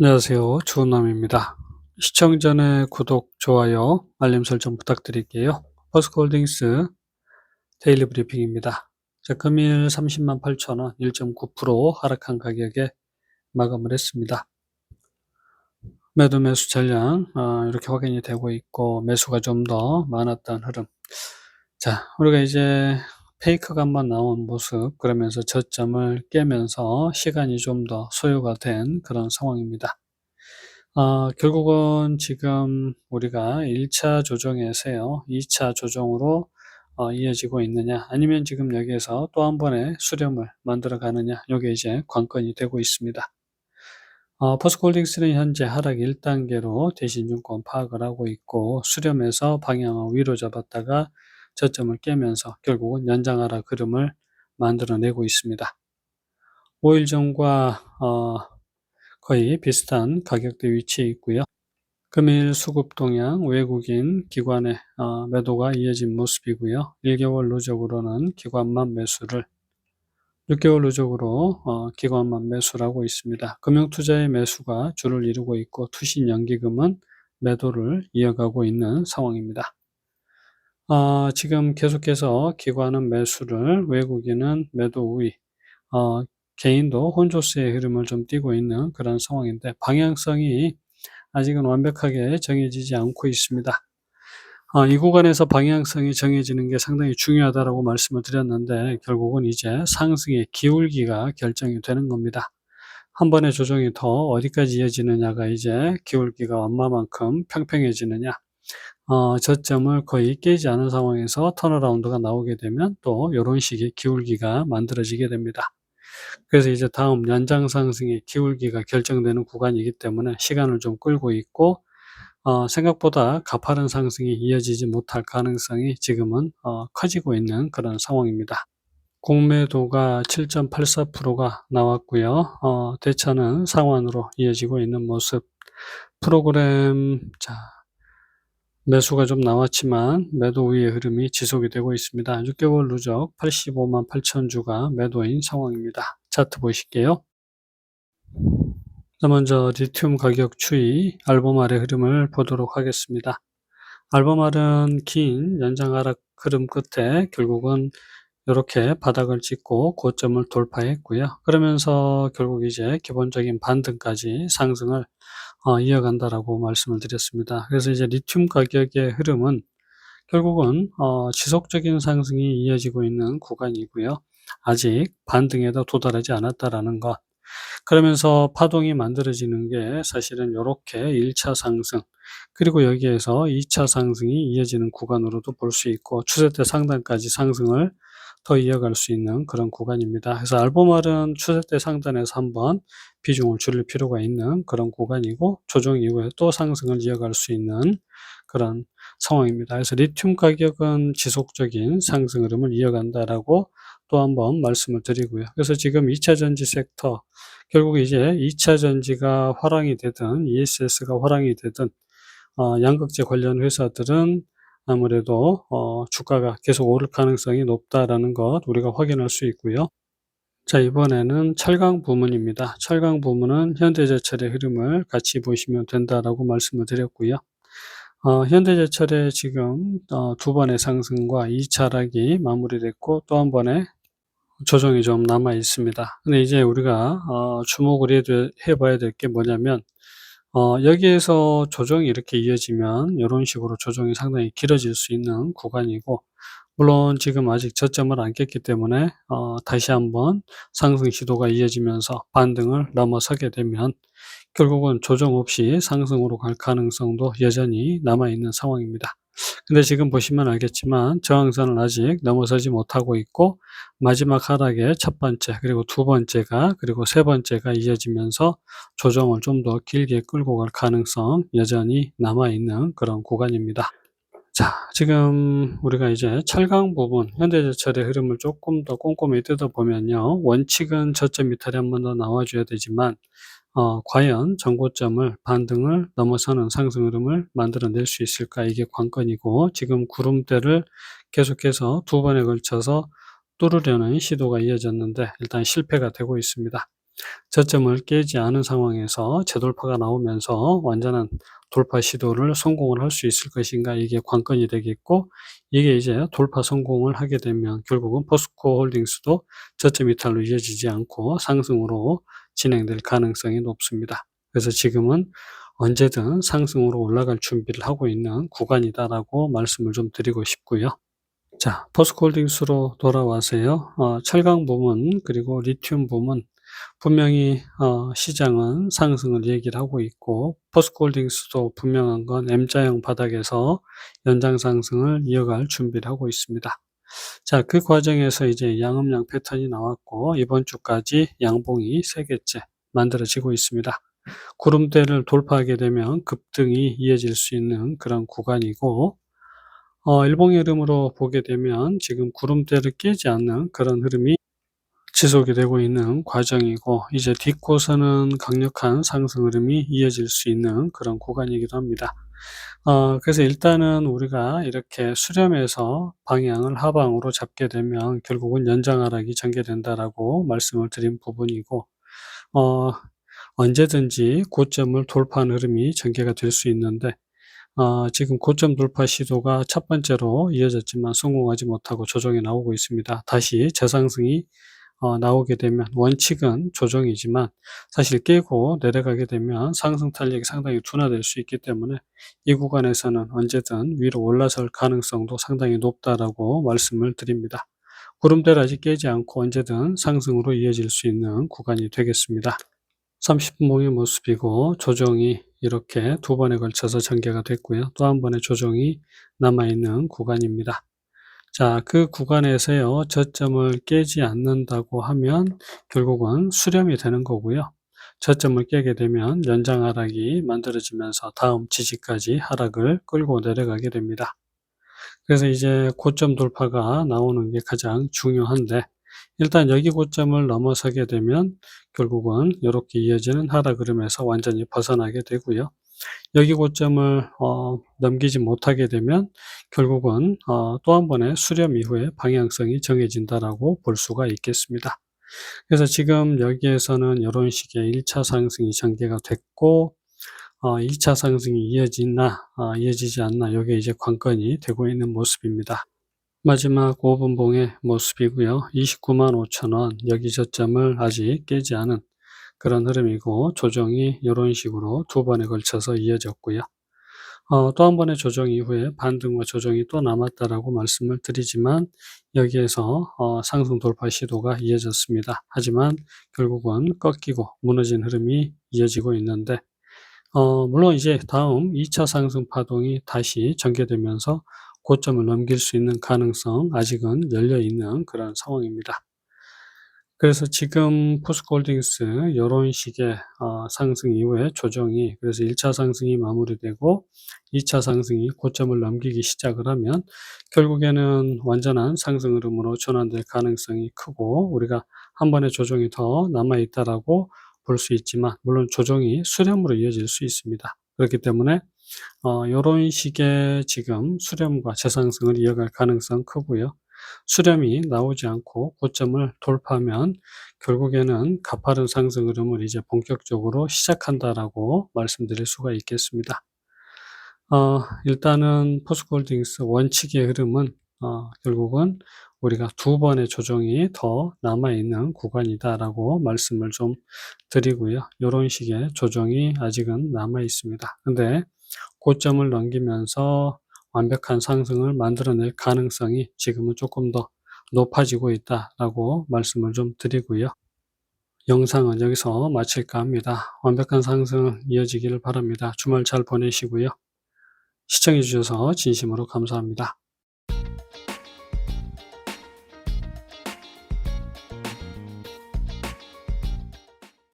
안녕하세요. 주은남입니다. 시청 전에 구독, 좋아요, 알림 설정 부탁드릴게요. 퍼스코홀딩스 데일리 브리핑입니다. 자, 금일 30만 8천원 1.9% 하락한 가격에 마감을 했습니다. 매도 매수 전량 어, 이렇게 확인이 되고 있고 매수가 좀 더 많았던 흐름. 자, 우리가 이제 페이크가 한번 나온 모습 그러면서 저점을 깨면서 시간이 좀 더 소요가 된 그런 상황입니다. 어, 결국은 지금 우리가 1차 조정에서요, 2차 조정으로 어, 이어지고 있느냐, 아니면 지금 여기에서 또 한 번의 수렴을 만들어 가느냐, 이게 이제 관건이 되고 있습니다. 어, 포스코홀딩스는 현재 하락 1단계로 대신증권 파악을 하고 있고, 수렴해서 방향을 위로 잡았다가 저점을 깨면서 결국은 연장하락 흐름을 만들어내고 있습니다. 5일 전과 어, 거의 비슷한 가격대 위치에 있고요. 금일 수급 동향 외국인 기관의 어, 매도가 이어진 모습이고요. 1개월 누적으로는 기관만 매수를 6개월 누적으로 어, 기관만 매수를 하고 있습니다. 금융투자의 매수가 주를 이루고 있고 투신 연기금은 매도를 이어가고 있는 상황입니다. 어, 지금 계속해서 기관은 매수를, 외국인은 매도 우위, 어, 개인도 혼조세의 흐름을 좀 띠고 있는 그런 상황인데 방향성이 아직은 완벽하게 정해지지 않고 있습니다. 어, 이 구간에서 방향성이 정해지는 게 상당히 중요하다고 말씀을 드렸는데 결국은 이제 상승의 기울기가 결정이 되는 겁니다. 한 번의 조정이 더 어디까지 이어지느냐가 이제 기울기가 얼마만큼 평평해지느냐 어, 저점을 거의 깨지 않은 상황에서 턴어라운드가 나오게 되면 또 이런 식의 기울기가 만들어지게 됩니다. 그래서 이제 다음 연장 상승의 기울기가 결정되는 구간이기 때문에 시간을 좀 끌고 있고 어, 생각보다 가파른 상승이 이어지지 못할 가능성이 지금은 어, 커지고 있는 그런 상황입니다. 공매도가 7.84%가 나왔고요. 어, 대차는 상환으로 이어지고 있는 모습. 프로그램 자 매수가 좀 나왔지만 매도 위의 흐름이 지속이 되고 있습니다. 6개월 누적 85만 8천 주가 매도인 상황입니다. 차트 보실게요. 먼저 리튬 가격 추이 알보말의 흐름을 보도록 하겠습니다. 알보말은 긴 연장 하락 흐름 끝에 결국은 이렇게 바닥을 찍고 고점을 돌파했고요. 그러면서 결국 이제 기본적인 반등까지 상승을 어, 이어간다라고 말씀을 드렸습니다. 그래서 이제 리튬 가격의 흐름은 결국은 어, 지속적인 상승이 이어지고 있는 구간이고요. 아직 반등에도 도달하지 않았다라는 것. 그러면서 파동이 만들어지는 게 사실은 이렇게 1차 상승, 그리고 여기에서 2차 상승이 이어지는 구간으로도 볼 수 있고 추세대 상단까지 상승을 더 이어갈 수 있는 그런 구간입니다. 그래서 알보말은 추세대 상단에서 한번 비중을 줄일 필요가 있는 그런 구간이고 조정 이후에 또 상승을 이어갈 수 있는 그런 상황입니다. 그래서 리튬 가격은 지속적인 상승 흐름을 이어간다라고 또 한번 말씀을 드리고요. 그래서 지금 2차 전지 섹터 결국 이제 2차 전지가 화랑이 되든 ESS가 화랑이 되든 어, 양극재 관련 회사들은 아무래도 어, 주가가 계속 오를 가능성이 높다라는 것 우리가 확인할 수 있고요. 자 이번에는 철강 부문입니다. 철강 부문은 현대제철의 흐름을 같이 보시면 된다라고 말씀을 드렸고요. 어, 현대제철의 지금 어, 두 번의 상승과 2차 하락이 마무리됐고 또 한 번의 조정이 좀 남아 있습니다. 근데 이제 우리가 어, 주목을 해봐야 될 게 뭐냐면 어, 여기에서 조정이 이렇게 이어지면 이런 식으로 조정이 상당히 길어질 수 있는 구간이고 물론 지금 아직 저점을 안 깼기 때문에 어, 다시 한번 상승 시도가 이어지면서 반등을 넘어서게 되면 결국은 조정 없이 상승으로 갈 가능성도 여전히 남아있는 상황입니다. 근데 지금 보시면 알겠지만 저항선을 아직 넘어서지 못하고 있고 마지막 하락의 첫 번째 그리고 두 번째가 그리고 세 번째가 이어지면서 조정을 좀 더 길게 끌고 갈 가능성 여전히 남아있는 그런 구간입니다. 자, 지금 우리가 이제 철강 부분, 현대제철의 흐름을 조금 더 꼼꼼히 뜯어보면요. 원칙은 저점 이탈이 한 번 더 나와줘야 되지만 어, 과연 전고점을 반등을 넘어서는 상승 흐름을 만들어낼 수 있을까 이게 관건이고 지금 구름대를 계속해서 두 번에 걸쳐서 뚫으려는 시도가 이어졌는데 일단 실패가 되고 있습니다. 저점을 깨지 않은 상황에서 재돌파가 나오면서 완전한 돌파 시도를 성공을 할 수 있을 것인가 이게 관건이 되겠고 이게 이제 돌파 성공을 하게 되면 결국은 포스코 홀딩스도 저점 이탈로 이어지지 않고 상승으로 진행될 가능성이 높습니다. 그래서 지금은 언제든 상승으로 올라갈 준비를 하고 있는 구간이다라고 말씀을 좀 드리고 싶고요. 자, 포스코홀딩스로 돌아와서요. 어, 철강 부문 그리고 리튬 부문 분명히 어, 시장은 상승을 얘기를 하고 있고 포스코홀딩스도 분명한 건 M자형 바닥에서 연장 상승을 이어갈 준비를 하고 있습니다. 자, 그 과정에서 이제 양음양 패턴이 나왔고 이번 주까지 양봉이 세 개째 만들어지고 있습니다. 구름대를 돌파하게 되면 급등이 이어질 수 있는 그런 구간이고 어, 일봉 흐름으로 보게 되면 지금 구름대를 깨지 않는 그런 흐름이 지속이 되고 있는 과정이고 이제 딛고서는 강력한 상승 흐름이 이어질 수 있는 그런 구간이기도 합니다. 어, 그래서 일단은 우리가 이렇게 수렴해서 방향을 하방으로 잡게 되면 결국은 연장 하락이 전개된다라고 말씀을 드린 부분이고 어, 언제든지 고점을 돌파하는 흐름이 전개가 될 수 있는데 어, 지금 고점 돌파 시도가 첫 번째로 이어졌지만 성공하지 못하고 조정이 나오고 있습니다. 다시 재상승이 어, 나오게 되면 원칙은 조정이지만 사실 깨고 내려가게 되면 상승 탄력이 상당히 둔화될 수 있기 때문에 이 구간에서는 언제든 위로 올라설 가능성도 상당히 높다라고 말씀을 드립니다. 구름대를 아직 깨지 않고 언제든 상승으로 이어질 수 있는 구간이 되겠습니다. 30분 봉의 모습이고 조정이 이렇게 두 번에 걸쳐서 전개가 됐고요. 또 한 번의 조정이 남아있는 구간입니다. 자, 그 구간에서요, 저점을 깨지 않는다고 하면 결국은 수렴이 되는 거고요. 저점을 깨게 되면 연장 하락이 만들어지면서 다음 지지까지 하락을 끌고 내려가게 됩니다. 그래서 이제 고점 돌파가 나오는 게 가장 중요한데, 일단 여기 고점을 넘어서게 되면 결국은 이렇게 이어지는 하락 흐름에서 완전히 벗어나게 되고요. 여기 고점을 어, 넘기지 못하게 되면 결국은 어, 또 한 번의 수렴 이후에 방향성이 정해진다라고 볼 수가 있겠습니다. 그래서 지금 여기에서는 이런 식의 1차 상승이 전개가 됐고 어, 2차 상승이 이어지나 어, 이어지지 않나 이게 이제 관건이 되고 있는 모습입니다. 마지막 5분봉의 모습이고요. 29만 5천원 여기 저점을 아직 깨지 않은 그런 흐름이고 조정이 이런 식으로 두 번에 걸쳐서 이어졌고요. 어, 또 한 번의 조정 이후에 반등과 조정이 또 남았다라고 말씀을 드리지만 여기에서 어, 상승 돌파 시도가 이어졌습니다. 하지만 결국은 꺾이고 무너진 흐름이 이어지고 있는데 어, 물론 이제 다음 2차 상승 파동이 다시 전개되면서 고점을 넘길 수 있는 가능성 아직은 열려 있는 그런 상황입니다. 그래서 지금 포스코홀딩스 이런 식의 어, 상승 이후에 조정이 그래서 1차 상승이 마무리되고 2차 상승이 고점을 넘기기 시작을 하면 결국에는 완전한 상승 흐름으로 전환될 가능성이 크고 우리가 한 번의 조정이 더 남아 있다라고 볼 수 있지만 물론 조정이 수렴으로 이어질 수 있습니다. 그렇기 때문에 어, 이런 식의 지금 수렴과 재상승을 이어갈 가능성 크고요. 수렴이 나오지 않고 고점을 돌파하면 결국에는 가파른 상승 흐름을 이제 본격적으로 시작한다라고 말씀드릴 수가 있겠습니다. 어, 일단은 포스코홀딩스 원칙의 흐름은 어, 결국은 우리가 두 번의 조정이 더 남아있는 구간이다라고 말씀을 좀 드리고요. 이런 식의 조정이 아직은 남아있습니다. 근데 고점을 넘기면서 완벽한 상승을 만들어낼 가능성이 지금은 조금 더 높아지고 있다라고 말씀을 좀 드리고요. 영상은 여기서 마칠까 합니다. 완벽한 상승 이어지기를 바랍니다. 주말 잘 보내시고요. 시청해 주셔서 진심으로 감사합니다.